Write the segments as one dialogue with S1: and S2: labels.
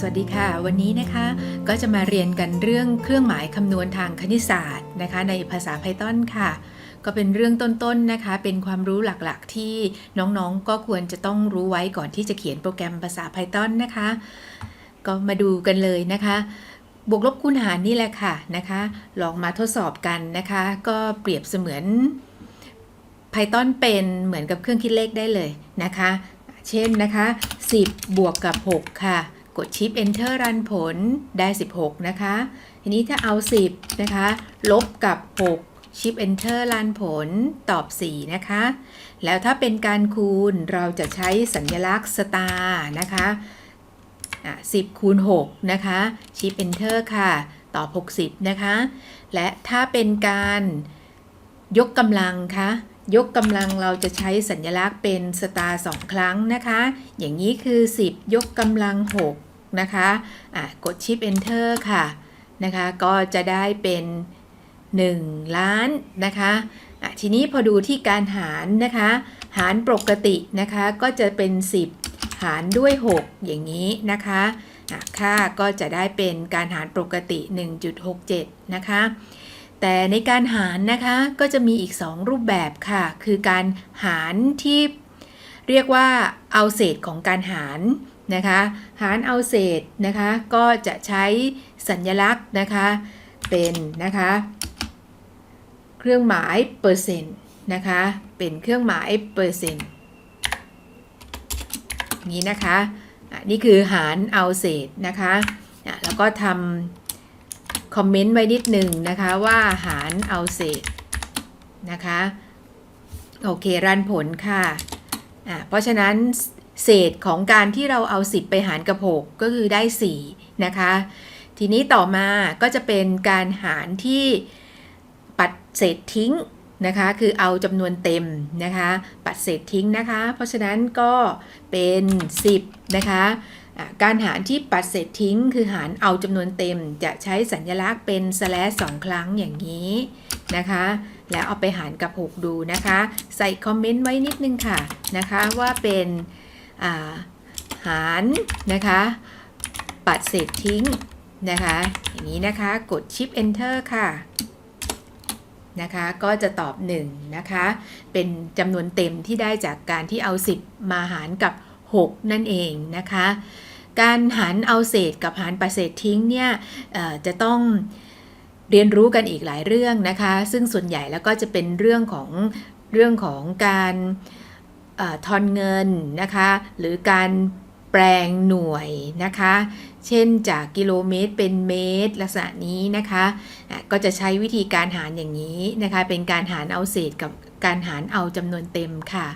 S1: สวัสดีค่ะ วันนี้นะคะก็จะมาเรียนกันเรื่องเครื่องหมายคำนวณทางคณิตศาสตร์นะคะในภาษา Python ค่ะ ก็เป็นเรื่องต้นๆนะคะ เป็นความรู้หลักๆ ที่น้องๆก็ควรจะต้องรู้ไว้ก่อนที่จะเขียนโปรแกรมภาษา Python นะคะ ก็มาดูกันเลยนะคะบวกลบคูณหารนี่แหละค่ะนะคะ ลองมาทดสอบกันนะคะ ก็เปรียบเสมือน Python เป็นเหมือนกับเครื่องคิดเลขได้เลยนะคะ เช่นนะคะ 10 บวกกับ 6 ค่ะ กดชิป Enter รันผลได้ 16 นะคะ ทีนี้ถ้าเอา 10 นะคะ ลบกับ 6 ชิป Enter รันผลตอบ 4 นะคะ แล้วถ้าเป็นการคูณเราจะใช้สัญลักษณ์สตาร์นะคะ10คูณ6นะคะ ชิป Enter ค่ะ ตอบ 60 นะคะ และถ้าเป็นการยกกำลังคะยกกำลังเราจะใช้สัญลักษณ์เป็นสตาร์สองครั้งนะคะ อย่างนี้คือ 10 ยกกำลัง 6 นะคะะกดชิป Enter ค่ะนะคะ ก็จะได้เป็น 1 ล้านนะคะะทีนี้พอดูที่การหารนะคะ หารปกตินะคะก็จะเป็น 10 หารด้วย 6 อย่างนี้นะคะะค่าก็จะได้เป็นการหารปกติ 1.67 นะคะแต่ในการหารนะคะก็จะมีอีก 2 รูปแบบค่ะ คือการหารที่เรียกว่าเอาเศษของการหาร นะคะหารเอาเศษนะคะก็จะใช้สัญลักษณ์นะคะเป็นนะคะเครื่องหมายเปอร์เซ็นต์นะคะเป็นเครื่องหมายเปอร์เซ็นต์นี้นะคะอะนี่คือหารเอาเศษนะคะอะแล้วก็ทำคอมเมนต์ไว้นิดหนึ่งนะคะว่าหารเอาเศษนะคะโอเครันผลค่ะอะเพราะฉะนั้น เศษของการที่เราเอา 10 ไปหารกับ 6 ก็คือได้ 4 นะคะ ทีนี้ต่อมาก็จะเป็นการหารที่ปัดเศษทิ้งนะคะ คือเอาจำนวนเต็มนะคะ ปัดเศษทิ้งนะคะ เพราะฉะนั้นก็เป็น 10 นะคะการหารที่ปัดเศษทิ้ง คือหารเอาจำนวนเต็มจะใช้สัญลักษณ์เป็น slash สองครั้งอย่างนี้นะคะ แล้วเอาไปหารกับ 6 ดูนะคะ ใส่คอมเมนต์ไว้นิดนึงค่ะนะคะว่าเป็น หารนะคะปัดเศษทิ้งนะคะ อย่างนี้นะคะกดชิป enter ค่ะนะคะ ก็จะตอบ 1 นะคะ เป็นจำนวนเต็มที่ได้จากการที่เอา 10 มาหารกับ 6 นั่นเองนะคะ การหารเอาเศษกับหารปัดเศษทิ้งเนี่ยจะต้องเรียนรู้กันอีกหลายเรื่องนะคะ ซึ่งส่วนใหญ่แล้วก็จะเป็นเรื่องของเรื่องของการเทอนเงินนะคะ หรือการแปลงหน่วยนะคะ เช่นจากกิโลเมตรเป็นเมตร ลักษณะนี้นะคะะก็จะใช้วิธีการหารอย่างนี้นะคะ เป็นการหารเอาเศษกับการหารเอาจำนวนเต็มค่ะ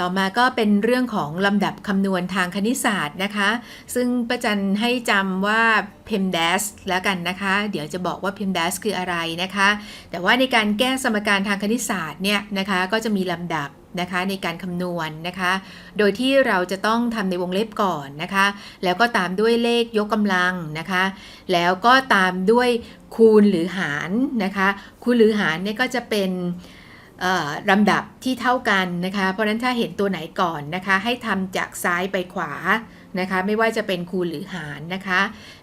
S1: ต่อมาก็เป็นเรื่องของลำดับคำนวณทางคณิตศาสตร์นะคะ ซึ่งประจันให้จำว่า PEMDAS แล้วกันนะคะ เดี๋ยวจะบอกว่า PEMDAS คืออะไรนะคะ แต่ว่าในการแก้สมการทางคณิตศาสตร์เนี่ยนะคะก็จะมีลำดับนะคะในการคำนวณนะคะ โดยที่เราจะต้องทำในวงเล็บก่อนนะคะ แล้วก็ตามด้วยเลขยกกำลังนะคะ แล้วก็ตามด้วยคูณหรือหารนะคะ คูณหรือหารเนี่ยก็จะเป็น ลำดับที่เท่ากันนะคะ เพราะนั้นถ้าเห็นตัวไหนก่อนนะคะ ให้ทำจากซ้ายไปขวานะคะ ไม่ว่าจะเป็นคูณหรือหารนะคะ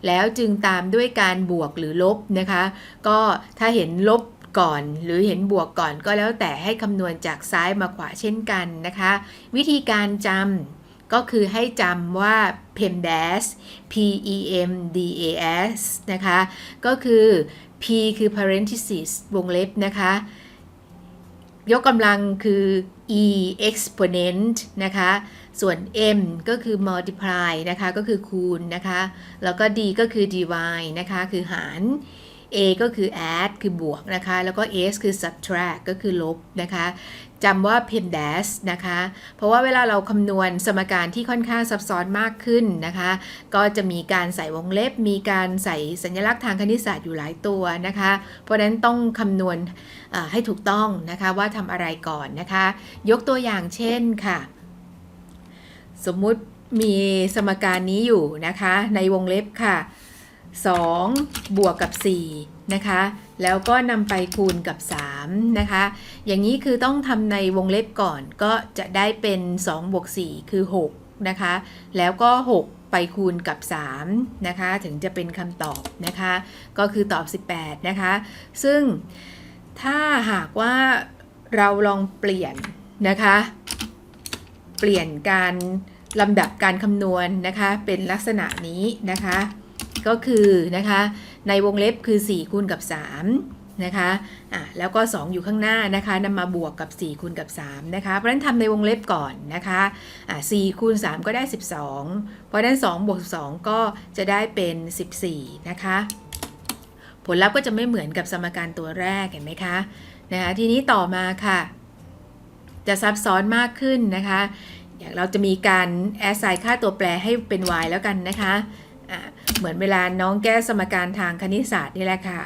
S1: แล้วจึงตามด้วยการบวกหรือลบนะคะ ก็ถ้าเห็นลบก่อนหรือเห็นบวกก่อนก็แล้วแต่ให้คำนวณจากซ้ายมาขวาเช่นกันนะคะ วิธีการจำก็คือให้จำว่า PEMDAS P E M D A S นะคะ ก็คือ P คือ parenthesis วงเล็บนะคะ ยกกำลังคือ e exponent นะคะ ส่วน m ก็คือ multiply นะคะ ก็คือคูณนะคะ แล้วก็ d ก็คือ divide นะคะ คือหาร a ก็คือ add คือบวกนะคะ แล้วก็ s คือ subtract ก็คือลบนะคะจำว่า PEMDAS นะคะ เพราะว่าเวลาเราคำนวณสมการที่ค่อนข้างซับซ้อนมากขึ้นนะคะ ก็จะมีการใส่วงเล็บ มีการใส่สัญลักษณ์ทางคณิตศาสตร์อยู่หลายตัวนะคะ เพราะนั้นต้องคำนวณให้ถูกต้องนะคะว่าทำอะไรก่อนนะคะ ยกตัวอย่างเช่นค่ะ สมมุติมีสมการนี้อยู่นะคะ ในวงเล็บค่ะ 2 บวกกับ 4 นะคะ แล้วก็นำไปคูณกับ 3 นะคะ อย่างนี้คือต้องทำในวงเล็บก่อนก็จะได้เป็น 2 บวก 4 คือ 6 นะคะ แล้วก็ 6 ไปคูณกับ 3 นะคะ ถึงจะเป็นคำตอบนะคะ ก็คือตอบ 18 นะคะ ซึ่งถ้าหากว่าเราลองเปลี่ยนนะคะ เปลี่ยนการลำดับการคำนวณนะคะ เป็นลักษณะนี้นะคะ ก็คือนะคะในวงเล็บคือ4คูณกับ3นะคะอะแล้วก็ 2 อยู่ข้างหน้านะคะนำมาบวกกับ4คูณกับ3นะคะเพราะฉะนั้นทำในวงเล็บก่อนนะคะอะ4คูณ3ก็ได้ 12 เพราะฉะนั้น 2 บวก2ก็จะได้เป็น 14 นะคะผลลัพธ์ก็จะไม่เหมือนกับสมการตัวแรกเห็นไหมคะนะคะทีนี้ต่อมาค่ะ จะซับซ้อนมากขึ้นนะคะ อย่างเราจะมีการแอสไซน์ค่าตัวแปรให้เป็น y แล้วกันนะคะอะ เหมือนเวลาน้องแก้สมการทางคณิตศาสตร์นี่แหละค่ะ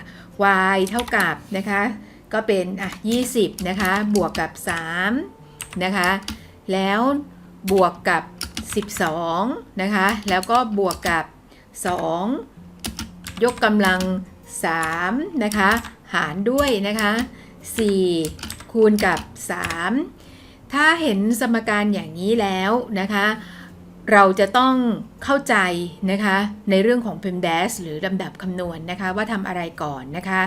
S1: y เท่ากับนะคะ ก็เป็นอะ20 นะคะ บวกกับ 3 นะคะ แล้วบวกกับ 12 นะคะ แล้วก็บวกกับ 2 ยกกำลัง 3 นะคะ หารด้วยนะคะ 4 คูณกับ 3 ถ้าเห็นสมการอย่างนี้แล้วนะคะ เราจะต้องเข้าใจนะคะในเรื่องของ PEMDAS หรือลำดับคำนวณนะคะว่าทำอะไรก่อนนะคะ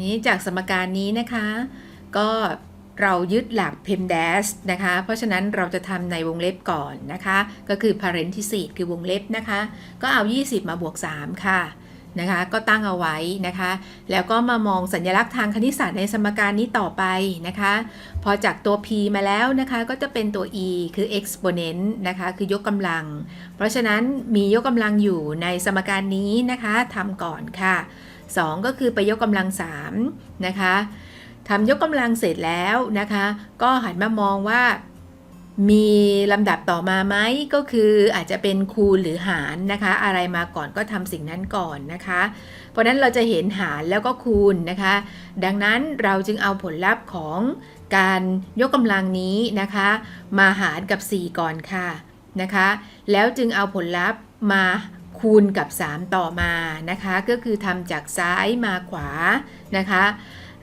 S1: นี้จากสมการนี้นะคะ ก็เรายึดหลัก PEMDAS นะคะ เพราะฉะนั้นเราจะทำในวงเล็บก่อนนะคะ ก็คือ parenthesis คือวงเล็บนะคะ ก็เอา 20 มาบวก 3 ค่ะ นะคะก็ตั้งเอาไว้นะคะ แล้วก็มามองสัญลักษณ์ทางคณิตศาสตร์ในสมการนี้ต่อไปนะคะ พอจากตัว p มาแล้วนะคะก็จะเป็นตัว e คือ exponent นะคะคือยกกำลัง เพราะฉะนั้นมียกกำลังอยู่ในสมการนี้นะคะทำก่อนค่ะ 2 ก็คือไปยกกำลัง3นะคะทำยกกำลังเสร็จแล้วนะคะ ก็หันมามองว่า มีลำดับต่อมาไหมก็คืออาจจะเป็นคูณหรือหารนะคะ อะไรมาก่อนก็ทำสิ่งนั้นก่อนนะคะ เพราะนั้นเราจะเห็นหารแล้วก็คูณนะคะ ดังนั้นเราจึงเอาผลลัพธ์ของการยกกำลังนี้นะคะ มาหารกับ 4 ก่อนค่ะนะคะ แล้วจึงเอาผลลัพธ์มาคูณกับ 3 ต่อมานะคะ ก็คือทำจากซ้ายมาขวานะคะ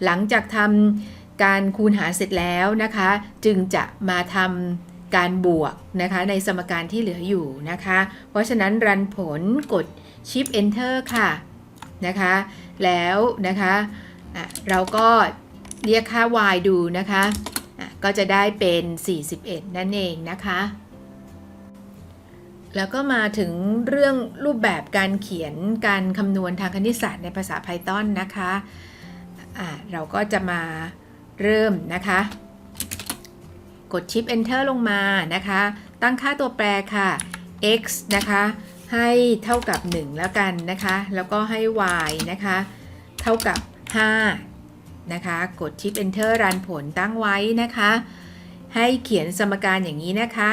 S1: หลังจากทำ การคูณหารเสร็จแล้วนะคะ จึงจะมาทำการบวกนะคะในสมการที่เหลืออยู่นะคะ เพราะฉะนั้นรันผลกด Shift Enter ค่ะนะคะ แล้วนะคะะเราก็เรียกค่า y ดูนะคะะก็จะได้เป็น 41 นั่นเองนะคะ แล้วก็มาถึงเรื่องรูปแบบการเขียนการคำนวณทางคณิตศาสตร์ในภาษา Python นะคะะเราก็จะมา เริ่มนะคะ กด Shift Enter ลงมานะคะ ตั้งค่าตัวแปรค่ะ x นะคะ ให้เท่ากับ 1 แล้วกันนะคะ แล้วก็ให้ y นะคะ เท่ากับ 5 นะคะ กด Shift Enter รันผลตั้งไว้นะคะ ให้เขียนสมการอย่างนี้นะคะ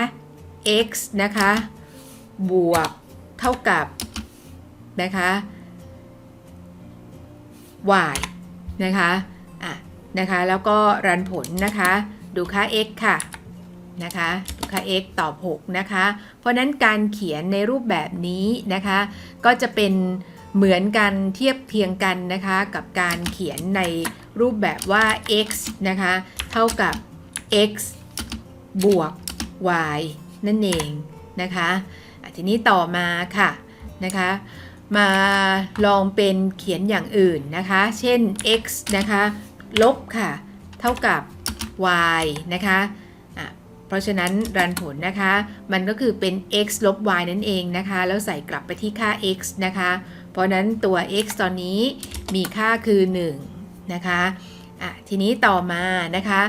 S1: x นะคะ บวกเท่ากับนะคะ y นะคะ นะคะ แล้วก็รันผลนะคะ ดูค่า x ค่ะนะคะดูค่า x ตอบ 6 นะคะ เพราะนั้นการเขียนในรูปแบบนี้นะคะ ก็จะเป็นเหมือนกันเทียบเทียงกันนะคะ กับการเขียนในรูปแบบว่า x นะคะ เท่ากับ x บวก y นั่นเองนะคะอะทีนี้ต่อมาค่ะนะคะมาลองเป็นเขียนอย่างอื่นนะคะ เช่น x นะคะ ลบค่ะ เท่ากับ y นะคะะเพราะฉะนั้นรันผลนะคะ มันก็คือเป็น x ลบ y นั่นเองนะคะ แล้วใส่กลับไปที่ค่า x นะคะ เพราะนั้นตัว x ตอนนี้มีค่าคือ 1 นะคะะทีนี้ต่อมานะคะ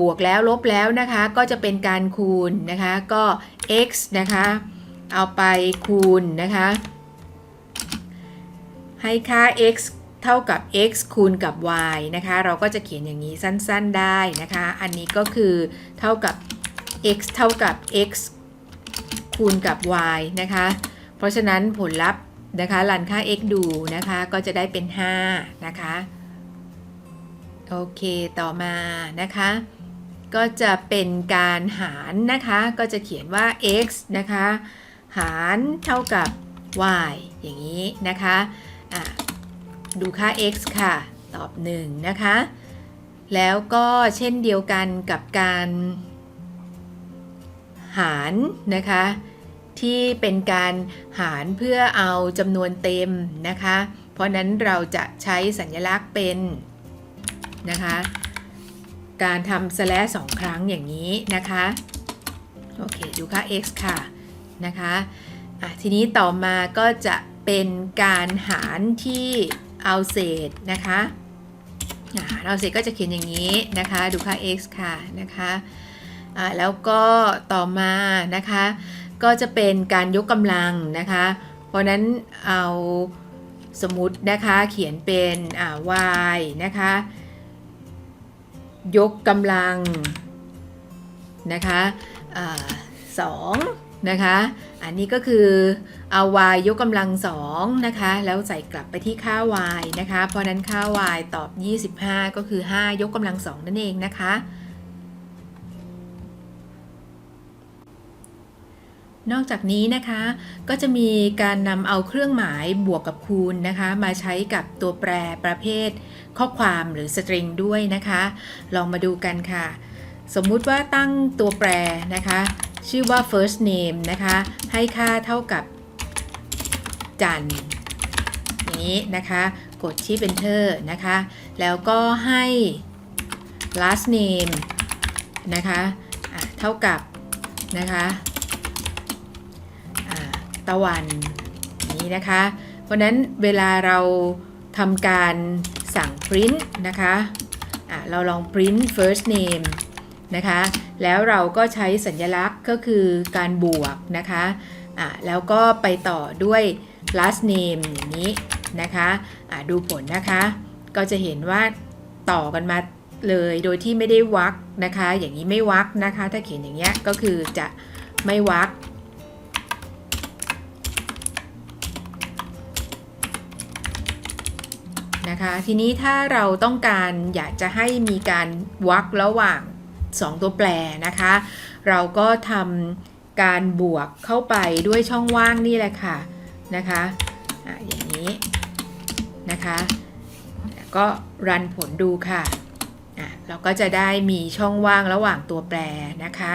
S1: บวกแล้วลบแล้วนะคะ ก็จะเป็นการคูณนะคะ ก็ x นะคะ เอาไปคูณนะคะ ให้ค่า x เท่ากับ x คูณกับ y นะคะ เราก็จะเขียนอย่างนี้สั้นๆได้นะคะ อันนี้ก็คือเท่ากับ x เท่ากับ x คูณกับ y นะคะ เพราะฉะนั้นผลลัพธ์นะคะรันค่า x ดูนะคะ ก็จะได้เป็น 5 นะคะ โอเคต่อมานะคะ ก็จะเป็นการหารนะคะ ก็จะเขียนว่า x นะคะ หารเท่ากับ y อย่างนี้นะคะอะ ดูค่า x ค่ะ ตอบ 1 นะคะ แล้วก็เช่นเดียวกันกับการหารนะคะ ที่เป็นการหารเพื่อเอาจำนวนเต็มนะคะ เพราะนั้นเราจะใช้สัญลักษณ์เป็นนะคะ การทำ slash สองครั้งอย่างนี้นะคะ โอเค ดูค่า x ค่ะนะคะะทีนี้ต่อมาก็จะเป็นการหารที่ เอาเศษนะคะเอาเศษก็จะเขียนอย่างนี้นะคะ ดูค่า x ค่ะนะคะะแล้วก็ต่อมานะคะ ก็จะเป็นการยกกำลังนะคะ เพราะนั้นเอาสมมตินะคะเขียนเป็นอ่า y นะคะ ยกกำลังนะคะอาสองนะคะ อันนี้ก็คือ เอา y ยกกำลังสองนะคะ แล้วใส่กลับไปที่ค่า y นะคะ เพราะนั้นค่า y ตอบ 25 ก็คือ 5 ยกกำลังสองนั่นเองนะคะ นอกจากนี้นะคะ ก็จะมีการนำเอาเครื่องหมายบวกกับคูณนะคะ มาใช้กับตัวแปรประเภท ข้อความหรือสตริงด้วยนะคะ ลองมาดูกันค่ะ สมมุติว่าตั้งตัวแปรนะคะ ชื่อว่า first name นะคะ ให้ค่าเท่ากับ จันนี้นะคะ กดที่ enter นะคะ แล้วก็ให้ last name นะคะะเท่ากับนะคะตะวันนี้นะคะ เพราะนั้นเวลาเราทำการสั่ง print นะคะอ่าเราลอง print first name นะคะ แล้วเราก็ใช้สัญลักษณ์ก็คือการบวกนะคะอ่าแล้วก็ไปต่อด้วย last name อย่างนี้นะคะอ่าดูผลนะคะ ก็จะเห็นว่าต่อกันมาเลยโดยที่ไม่ได้วักนะคะ อย่างนี้ไม่วักนะคะ ถ้าเขียนอย่างเงี้ยก็คือจะไม่วักนะคะทีนี้ถ้าเราต้องการอยากจะให้มีการวักระหว่าง 2 ตัวแปรนะคะ เราก็ทำการบวกเข้าไปด้วยช่องว่างนี่แหละค่ะ นะคะอะอย่างนี้นะคะก็รันผลดูค่ะเราก็จะได้มีช่องว่างระหว่างตัวแปรนะคะ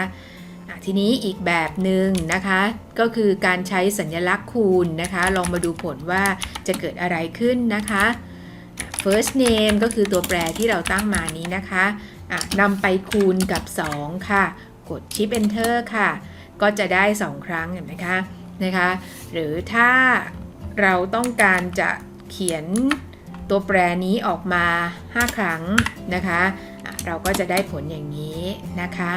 S1: ะทีนี้อีกแบบหนึ่งนะคะ ก็คือการใช้สัญลักษณ์คูณนะคะ ลองมาดูผลว่าจะเกิดอะไรขึ้นนะคะ first name ก็คือตัวแปรที่เราตั้งมานี้นะคะะนำไปคูณกับ 2 ค่ะ กด shift enter ค่ะ ก็จะได้ 2 ครั้งเห็นไหมคะ นะคะ หรือถ้าเราต้องการจะเขียนตัวแปรนี้ออกมา 5 ครั้งนะคะะเราก็จะได้ผลอย่างนี้นะคะ